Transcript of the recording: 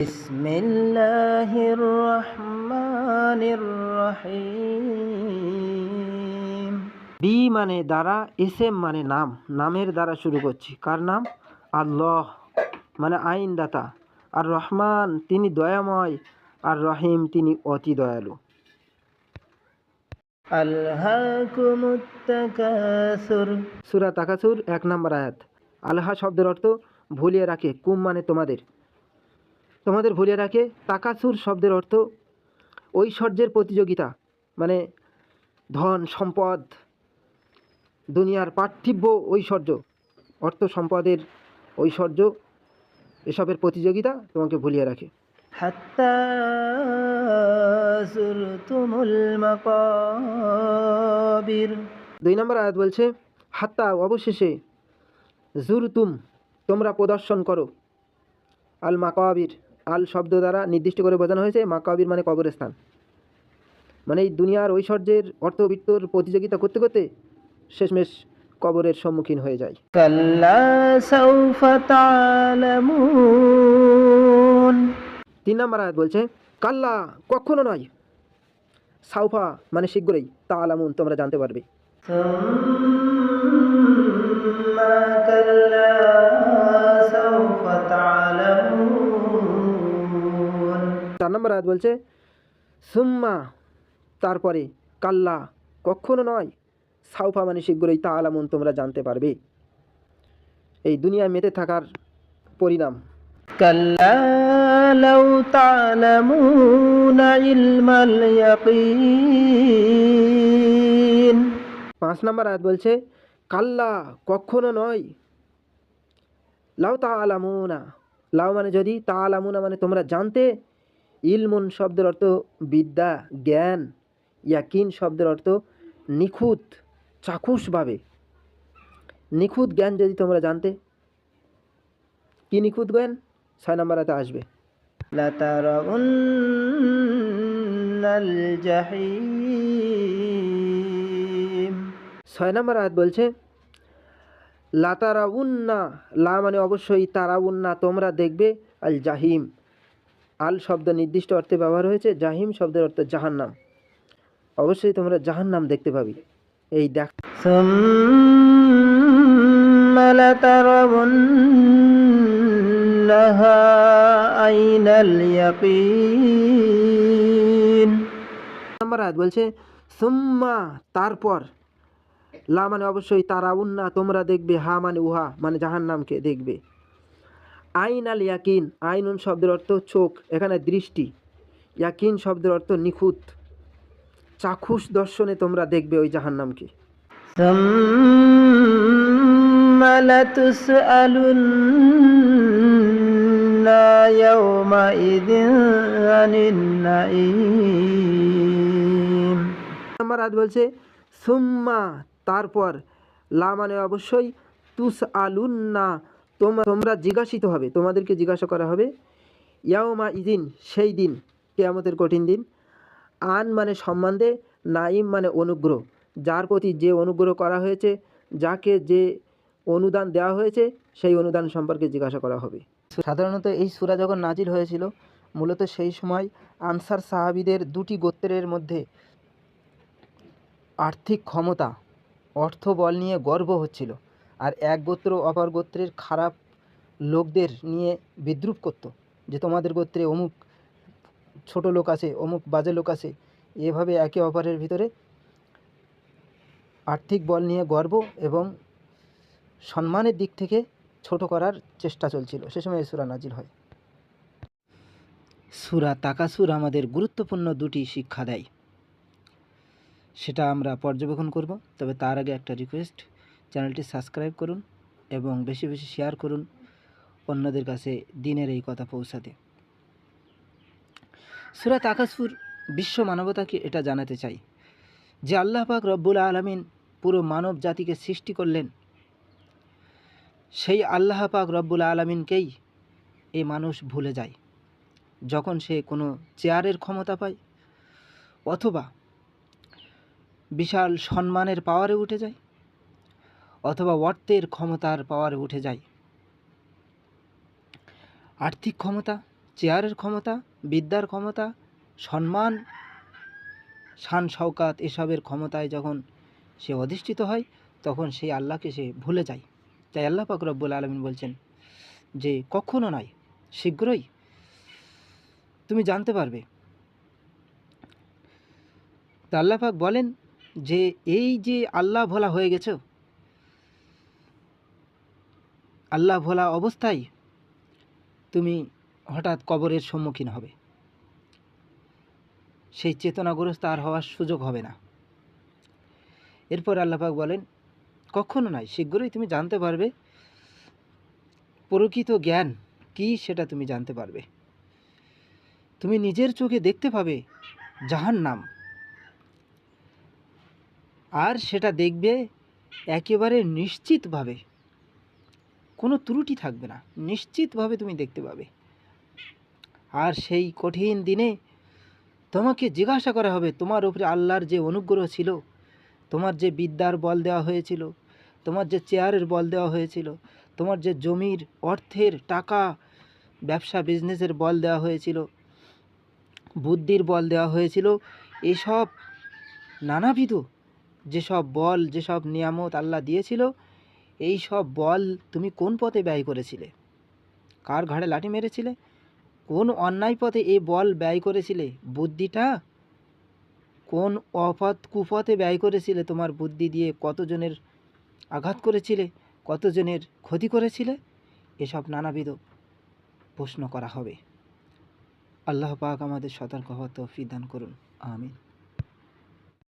بسم الله الرحمن الرحيم B মানে দ্বারা SM মানে নাম নামের দ্বারা শুরু করছি কার নাম আল্লাহ মানে আইনদাতা আর রহমান তিনি দয়াময় আর রহিম তিনি অতি দয়ালু আল্লাহকুমুত তাকাসুর সূরা তাকাসুর এক নম্বর আয়াত আল্লাহ শব্দের অর্থ ভুলিয়ে রাখে কুম মানে তোমাদের তোমাদের ভুলিয়ে রাখে তাকাসুর শব্দের অর্থ ঐশ্বর্যের প্রতিযোগিতা মানে ধন সম্পদ দুনিয়ার পার্থিব্য ঐশ্বর্য অর্থ সম্পদের ঐশ্বর্য এসবের প্রতিযোগিতা তোমাকে ভুলিয়ে রাখে। দুই নম্বর আয়াত বলছে হাত্তা অবশেষে জুরতুম তোমরা প্রদর্শন করো আল মাকাবির। আল শব্দ দ্বারা নির্দিষ্ট করে বোঝানো হয়েছে মাকাবির মানে কবরস্থান। মানে এই দুনিয়ার ঐশ্বর্যের অর্থবিত্তর প্রতিযোগিতা করতে করতে শেষমেশ কবরের সম্মুখীন হয়ে যায়। তিন নম্বর আয়াত বলছে কাল্লা কখনো নয়। সাউফা মানে শীঘ্রই তা আলামুন তোমরা জানতে পারবে। চার নম্বর আয়াত বলছে সুম্মা তারপরে কাল্লা কখনো নয় সাউফা মানে শীঘ্রই তা আলামন তোমরা জানতে পারবে। এই দুনিয়া মেতে থাকার পরিণাম। কাল্লা লাউ পাঁচ নম্বর আয়াত বলছে কাল্লা কখনো নয় লাউ তা আলামুনা লাউ মানে যদি তা আলামুনা মানে তোমরা জানতে ইলমুন শব্দের অর্থ বিদ্যা জ্ঞান ইয়াকিন শব্দের অর্থ নিখুঁত চাক্ষুষভাবে। নিখুঁত জ্ঞান যদি তোমরা জানতে কি নিখুঁত জ্ঞান? ছয় নম্বর আয়াতে আসবে। ছয় নম্বর আয়াত বলছে লাতারাউন্না লা মানে অবশ্যই তারাউন্না তোমরা দেখবে আল জাহিম। আল শব্দ নির্দিষ্ট অর্থে ব্যবহার হয়েছে জাহিম শব্দের অর্থ জাহান্নাম। অবশ্যই তোমরা জাহান্নাম দেখতে পাবি। এই দেখ বলছে সুম্মা তারপর। লা মানে অবশ্যই তারা উন্না তোমরা দেখবে হা মানে উহা মানে জাহান্নামকে দেখবে। আইন আল ইয়াকিন আইনুন শব্দের অর্থ চোখ এখানে দৃষ্টি। ইয়াকিন শব্দের অর্থ নিখুঁত। চাক্ষুষ দর্শনে তোমরা দেখবে ওই জাহান্নামকে। নামকে বলছে সুম্মা তারপর লা মানে অবশ্যই তুস আলুন্না তোমরা তোমরা জিজ্ঞাসিত হবে, তোমাদেরকে জিজ্ঞাসা করা হবে ইয়াওমা ইদিন, সেই দিন, কেয়ামতের কঠিন দিন। আন মানে সম্বন্ধে নাইম মানে অনুগ্রহ। যার প্রতি যে অনুগ্রহ করা হয়েছে, যাকে যে অনুদান দেওয়া হয়েছে, সেই অনুদান সম্পর্কে জিজ্ঞাসা করা হবে। সাধারণত এই সুরা যখন নাজিল হয়েছিল, মূলত সেই সময় আনসার সাহাবিদের দুটি গোত্রের মধ্যে আর্থিক ক্ষমতা অর্থ বল নিয়ে গর্ব হচ্ছিল। আর এক গোত্র অপর গোত্রের খারাপ লোকদের নিয়ে বিদ্রুপ করত, যে তোমাদের গোত্রে অমুক ছোট লোক আছে, অমুক বাজে লোক আছে, এভাবে একে অপরের ভিতরে আর্থিক বল নিয়ে গর্ব এবং সম্মানের দিক থেকে ছোট করার চেষ্টা চলছিল। সে সময় সুরা নাজিল হয়। সুরা তাকাসুর আমাদের গুরুত্বপূর্ণ দুটি শিক্ষা দেয়। সেটা আমরা পর্যবেক্ষণ করব, তবে তার আগে একটা রিকোয়েস্ট চ্যানেলটি সাবস্ক্রাইব করুন এবং বেশি বেশি শেয়ার করুন অন্যদের কাছে দিনের এই কথা পৌঁছাতে। সূরা তাকাসুর বিশ্ব মানবতাকে এটা জানাতে চাই যে আল্লাহ পাক রব্বুল আলমিন পুরো মানব জাতিকে সৃষ্টি করলেন। সেই আল্লাহ পাক রব্বুল আলমিনকেই এ মানুষ ভুলে যায়। যখন সে কোনো চেয়ারের ক্ষমতা পায় অথবা বিশাল সম্মানের পাওয়ারে উঠে যায় অথবা অর্থের ক্ষমতার পাওয়ারে উঠে যায়। আর্থিক ক্ষমতা, চেয়ারের ক্ষমতা, বিদ্যার ক্ষমতা, সম্মান শান শওকাত এসবের ক্ষমতায় যখন সে অধিষ্ঠিত হয়, তখন সেই আল্লাহকে সে ভুলে যায়। তাই আল্লাহ পাক রব্বুল আলমিন বলছেন যে, কখনো নয়, শীঘ্রই তুমি জানতে পারবে। তা আল্লাহ পাক বলেন যে, এই যে আল্লাহ ভোলা হয়ে গেছো আল্লাহ ভোলা অবস্থায় তুমি হঠাৎ কবরের সম্মুখীন হবে। সেই চেতনাগ্রস্ত আর হওয়ার সুযোগ হবে না। এরপর আল্লাপাক বলেন, কখনো নয়, শীঘ্রই তুমি জানতে পারবে, প্রকৃত জ্ঞান কি সেটা তুমি জানতে পারবে। তুমি নিজের চোখে দেখতে পাবে জাহান নাম আর সেটা দেখবে একেবারে নিশ্চিতভাবে। কোনো ত্রুটি থাকবে না। নিশ্চিতভাবে তুমি দেখতে পাবে। আর সেই কঠিন দিনে তোমাকে জিজ্ঞাসা করা হবে, তোমার উপরে আল্লাহর যে অনুগ্রহ ছিল, তোমার যে বিদ্যার বল দেওয়া হয়েছিল, তোমার যে চেয়ারের বল দেওয়া হয়েছিল, তোমার যে জমির অর্থের টাকা, ব্যবসা, বিজনেসের বল দেওয়া হয়েছিল, বুদ্ধির বল দেওয়া হয়েছিল, এসব নানাবিধ যেসব বল, যেসব নিয়ামত আল্লাহ দিয়েছিল এই সব বল তুমি কোন পথে ব্যয় করেছিলে? কার ঘাড়ে লাঠি মেরেছিলে? কোন অন্যায় পথে এই বল ব্যয় করেছিলে? বুদ্ধিটা? কোন অপথ কুপথে ব্যয় করেছিলে? তোমার বুদ্ধি দিয়ে কতজনের আঘাত করেছিলে? কতজনের ক্ষতি করেছিলে? এসব নানাবিধ প্রশ্ন করা হবে। আল্লাহ পাক আমাদের সতর্ক হওয়া তৌফিক দান করুন। আমিন।